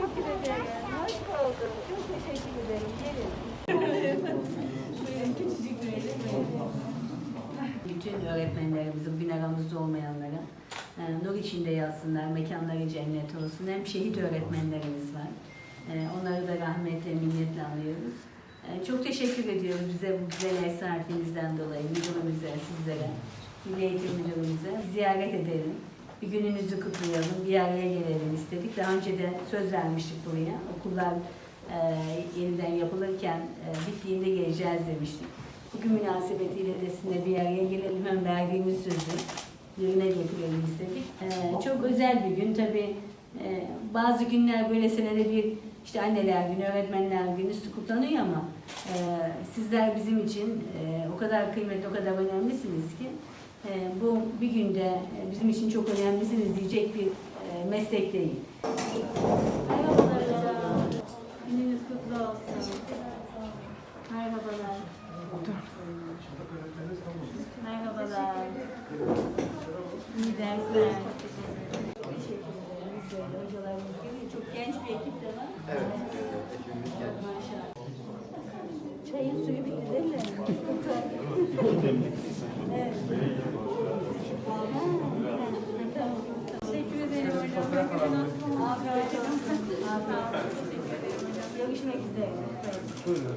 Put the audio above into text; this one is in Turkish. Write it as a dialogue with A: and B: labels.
A: teşekkür ederim. Hoş bulduk. Çok teşekkür ederim. Gelin. Buyurun küçücük bir
B: aramızda olmayanlara e, nur içinde yatsınlar, mekanları cennet olsun. Hem şehit öğretmenlerimiz var. E, Onları da rahmetle, minnetle anıyoruz. E, Çok teşekkür ediyoruz bize bu güzel ev sahifinizden dolayı, müdürümüze, sizlere, Milli Eğitim Müdürümüze. Ziyaret edelim, bir gününüzü kutlayalım, bir araya gelelim istedik. Daha önce de söz vermiştik buraya. Okullar e, yeniden yapılırken e, bittiğinde geleceğiz demiştik. Bugün münasebetiyle de sizinle bir araya gelelim. Hem verdiğimiz sözü yerine getirelim istedik. Ee, çok özel bir gün. Tabii e, bazı günler böyle senede bir işte anneler günü, öğretmenler günü kutlanıyor ama e, sizler bizim için e, o kadar kıymetli, o kadar önemlisiniz ki e, bu bir günde e, bizim için çok önemlisiniz diyecek bir e, meslek değil. Merhabalar. Gününüz kutlu olsun. Merhabalar. Merhabalar. İyi dersler. Hocalarımız gibi çok genç bir ekip de var.
C: Evet, geldi.
B: Maşallah.
A: Çayın suyu bitti değil mi? evet. Ha, tamam. Teşekkür ederim hocam. Afiyet olsun. Afiyet olsun. Teşekkür ederim hocam. Görüşmek üzere.
C: Buyurun.